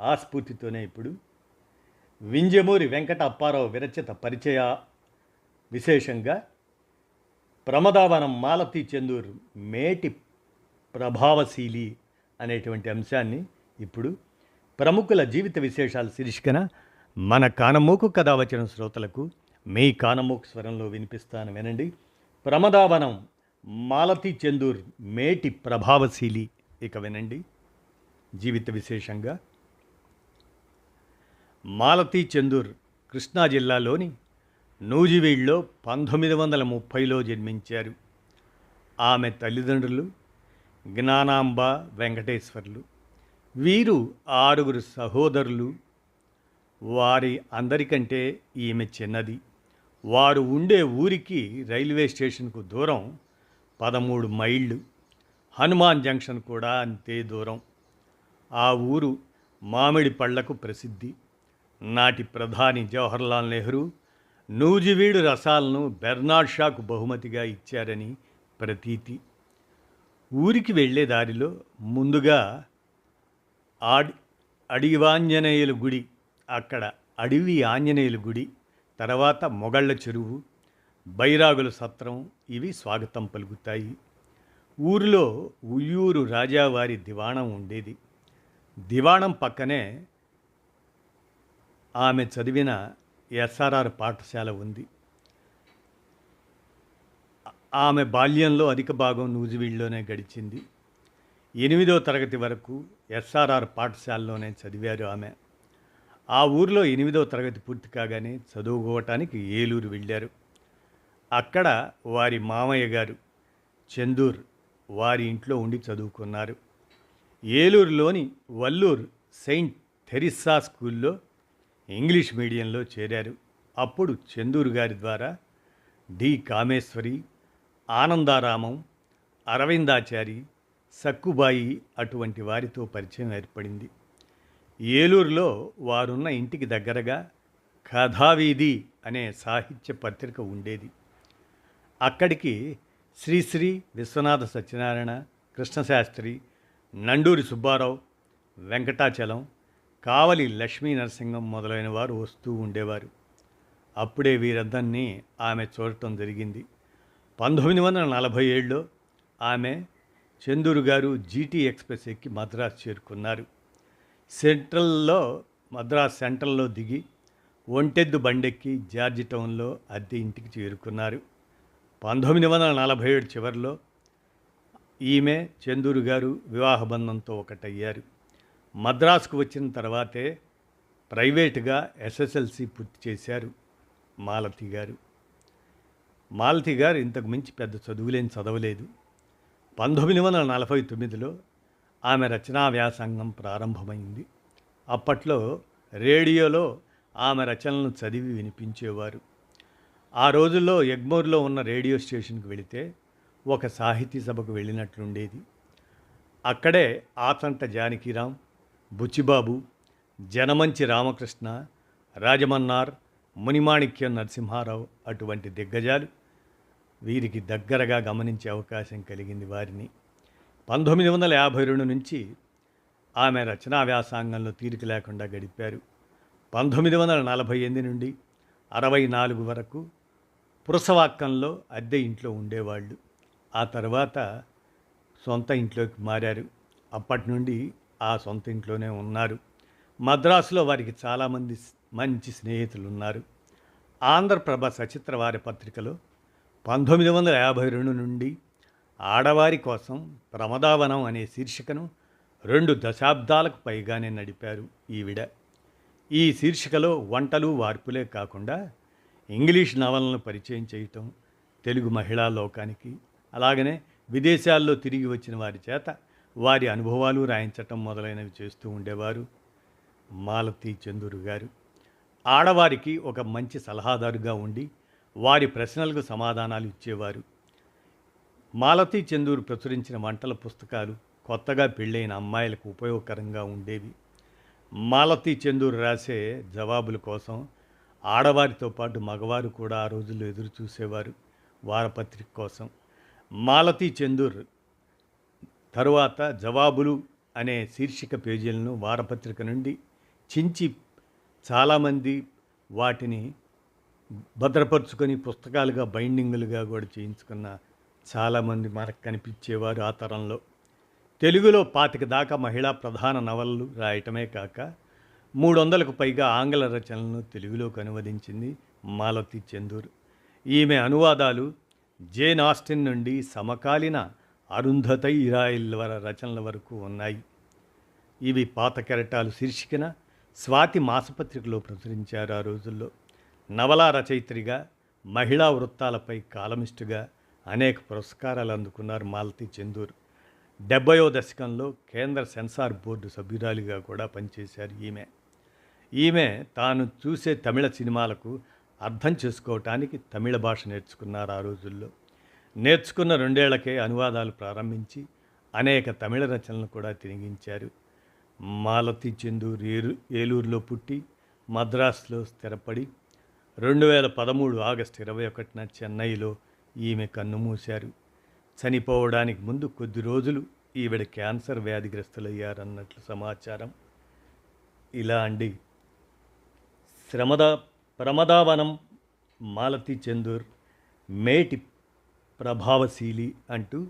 ఆ స్ఫూర్తితోనే ఇప్పుడు. వింజమూరి వెంకట అప్పారావు విరచిత పరిచయ విశేషంగా ప్రమదావనం మాలతీ చందూర్ మేటి ప్రభావశీలి అనేటువంటి అంశాన్ని ఇప్పుడు ప్రముఖుల జీవిత విశేషాల శీర్షికన మన కానమూకు కథ వచ్చిన శ్రోతలకు మీ కానమూకు స్వరంలో వినిపిస్తాను వినండి. ప్రమదావనం మాలతీ చందూర్ మేటి ప్రభావశీలి ఇక వినండి. జీవిత విశేషంగా మాలతీ చందూర్ కృష్ణా జిల్లాలోని నూజివీడ్లో పంతొమ్మిది వందల ముప్పైలో జన్మించారు. ఆమె తల్లిదండ్రులు జ్ఞానాంబ వెంకటేశ్వర్లు. వీరు ఆరుగురు సహోదరులు. వారి అందరికంటే ఈమె చిన్నది. వారు ఉండే ఊరికి రైల్వే స్టేషన్కు దూరం పదమూడు మైళ్ళు. హనుమాన్ జంక్షన్ కూడా అంతే దూరం. ఆ ఊరు మామిడి పళ్ళకు ప్రసిద్ధి. నాటి ప్రధాని జవహర్లాల్ నెహ్రూ నూజివీడు రసాలను బెర్నాడ్ షాకు బహుమతిగా ఇచ్చారని ప్రతీతి. ఊరికి వెళ్ళే దారిలో ముందుగా ఆడి అడివాంజనేయుల గుడి అక్కడ అడవి ఆంజనేయుల గుడి తర్వాత మొగళ్ళ చెరువు బైరాగుల సత్రం ఇవి స్వాగతం పలుకుతాయి. ఊరిలో ఉయ్యూరు రాజావారి దివాణం ఉండేది. దివాణం పక్కనే ఆమె చదివిన ఎస్ఆర్ఆర్ పాఠశాల ఉంది. ఆమె బాల్యంలో అధిక భాగం నూజివీడులోనే గడిచింది. ఎనిమిదో తరగతి వరకు ఎస్ఆర్ఆర్ పాఠశాలలోనే చదివారు ఆమె. ఆ ఊరిలో ఎనిమిదో తరగతి పూర్తి కాగానే చదువుకోవటానికి ఏలూరు వెళ్ళారు. అక్కడ వారి మామయ్య గారు చందూర్ వారి ఇంట్లో ఉండి చదువుకున్నారు. ఏలూరులోని వల్లూర్ సెయింట్ థెరిస్సా స్కూల్లో ఇంగ్లీష్ మీడియంలో చేరారు. అప్పుడు చందూరు గారి ద్వారా డి. కామేశ్వరి ఆనందారామం అరవిందాచారి సక్కుబాయి అటువంటి వారితో పరిచయం ఏర్పడింది. ఏలూరులో వారున్న ఇంటికి దగ్గరగా కథావీధి అనే సాహిత్య పత్రిక ఉండేది. అక్కడికి శ్రీశ్రీ విశ్వనాథ సత్యనారాయణ కృష్ణశాస్త్రి నండూరి సుబ్బారావు వెంకటాచలం కావలి లక్ష్మీ నరసింహం మొదలైన వారు వస్తూ ఉండేవారు. అప్పుడే వీరందరినీ ఆమె చూడటం జరిగింది. పంతొమ్మిది వందల నలభై ఏడులో ఆమె చందూరు గారు జీటీ ఎక్స్ప్రెస్ ఎక్కి మద్రాసు చేరుకున్నారు. సెంట్రల్లో మద్రాస్ సెంట్రల్లో దిగి ఒంటెద్దు బండెక్కి జార్జి టౌన్లో అద్దె ఇంటికి చేరుకున్నారు. పంతొమ్మిది వందల నలభై ఏడు చివరిలో ఈమె చందూరు గారు వివాహ బంధంతో ఒకటయ్యారు. మద్రాసుకు వచ్చిన తర్వాతే ప్రైవేటుగా ఎస్ఎస్ఎల్సి పూర్తి చేశారు మాలతి గారు. మాలతి గారు ఇంతకు మించి పెద్ద చదువులేని చదవలేదు. పంతొమ్మిది వందల నలభై తొమ్మిదిలో ఆమె రచనా వ్యాసంగం ప్రారంభమైంది. అప్పట్లో రేడియోలో ఆమె రచనలను చదివి వినిపించేవారు. ఆ రోజుల్లో ఎగ్మోర్లో ఉన్న రేడియో స్టేషన్కి వెళితే ఒక సాహితీ సభకు వెళ్ళినట్లుండేది. అక్కడే ఆతంట జానకిరామ్ బుచ్చిబాబు జనమంచి రామకృష్ణ రాజమన్నార్ మునిమాణిక్యం నరసింహారావు అటువంటి దిగ్గజాలు వీరికి దగ్గరగా గమనించే అవకాశం కలిగింది వారిని. పంతొమ్మిది వందల యాభై రెండు నుంచి ఆమె రచనా వ్యాసాంగంలో తీరిక లేకుండా గడిపారు. పంతొమ్మిది వందల నలభై ఎనిమిది నుండి అరవై నాలుగు వరకు పురసవాక్కంలో అద్దె ఇంట్లో ఉండేవాళ్ళు. ఆ తర్వాత సొంత ఇంట్లోకి మారారు. అప్పటి నుండి ఆ సొంత ఇంట్లోనే ఉన్నారు. మద్రాసులో వారికి చాలామంది మంచి స్నేహితులు ఉన్నారు ఆంధ్రప్రభ సచిత్ర వారి పత్రికలో పంతొమ్మిది వందల యాభై రెండు నుండి ఆడవారి కోసం ప్రమదావనం అనే శీర్షికను రెండు దశాబ్దాలకు పైగానే నడిపారు ఈవిడ ఈ శీర్షికలో వంటలు వార్పులే కాకుండా ఇంగ్లీష్ నవలను పరిచయం చేయటం తెలుగు మహిళా లోకానికి అలాగనే విదేశాల్లో తిరిగి వచ్చిన వారి చేత వారి అనుభవాలు రాయించటం మొదలైనవి చేస్తూ ఉండేవారు. మాలతి చందూరు గారు ఆడవారికి ఒక మంచి సలహాదారుగా ఉండి వారి ప్రశ్నలకు సమాధానాలు ఇచ్చేవారు. మాలతి చందూరు ప్రచురించిన వంటల పుస్తకాలు కొత్తగా పెళ్ళైన అమ్మాయిలకు ఉపయోగకరంగా ఉండేవి. మాలతి చందూరు రాసే జవాబుల కోసం ఆడవారితో పాటు మగవారు కూడా ఆ రోజుల్లో ఎదురు చూసేవారు వారపత్రిక కోసం. మాలతి చందూర్ తరువాత జవాబులు అనే శీర్షిక పేజీలను వారపత్రిక నుండి చించి చాలామంది వాటిని భద్రపరుచుకొని పుస్తకాలుగా బైండింగులుగా కూడా చేయించుకున్న చాలామంది మనకు కనిపించేవారు ఆ తరంలో. తెలుగులో పాతిక దాకా మహిళా ప్రధాన నవలలు రాయటమే కాక మూడు వందలకు పైగా ఆంగ్ల రచనలను తెలుగులోకి అనువదించింది మాలతి చందూర్. ఈమె అనువాదాలు జేన్ ఆస్టిన్ నుండి సమకాలీన అరుంధతై ఇరాయిల్ వర రచనల వరకు ఉన్నాయి. ఇవి పాత కెరటాలు శీర్షికన స్వాతి మాసపత్రికలో ప్రచురించారు ఆ రోజుల్లో. నవలా రచయిత్రిగా మహిళా వృత్తాలపై కాలమిస్టుగా అనేక పురస్కారాలు అందుకున్నారు మాలతి చందూర్. డెబ్బయో దశకంలో కేంద్ర సెన్సార్ బోర్డు సభ్యురాలిగా కూడా పనిచేశారు ఈమె. ఈమె తాను చూసే తమిళ సినిమాలకు అర్థం చేసుకోవటానికి తమిళ భాష నేర్చుకున్నారు ఆ రోజుల్లో. నేర్చుకున్న రెండేళ్ళకే అనువాదాలు ప్రారంభించి అనేక తమిళ రచనలు కూడా తిరిగించారు. మాలతి చందూరు ఏరు ఏలూరులో పుట్టి మద్రాసులో స్థిరపడి రెండు వేల పదమూడు ఆగస్టు ఇరవై ఒకటిన చెన్నైలో ఈమె కన్నుమూశారు చనిపోవడానికి ముందు కొద్ది రోజులు ఈవిడ క్యాన్సర్ వ్యాధిగ్రస్తులయ్యారన్నట్లు సమాచారం. ఇలా అండి. శ్రమద ప్రమదావనం మాలతి చందూర్ మేటి ప్రభావశీలి అంటూ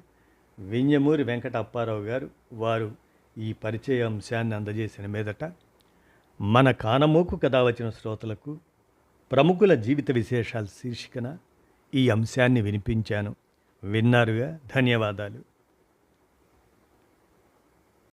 వింజమూరి వెంకట అప్పారావు గారు వారు ఈ పరిచయ అంశాన్ని అందజేసిన మీదట మన కానమోకు కథ వచ్చిన శ్రోతలకు ప్రముఖుల జీవిత విశేషాల శీర్షికన ఈ అంశాన్ని వినిపించాను. విన్నారుగా? ధన్యవాదాలు.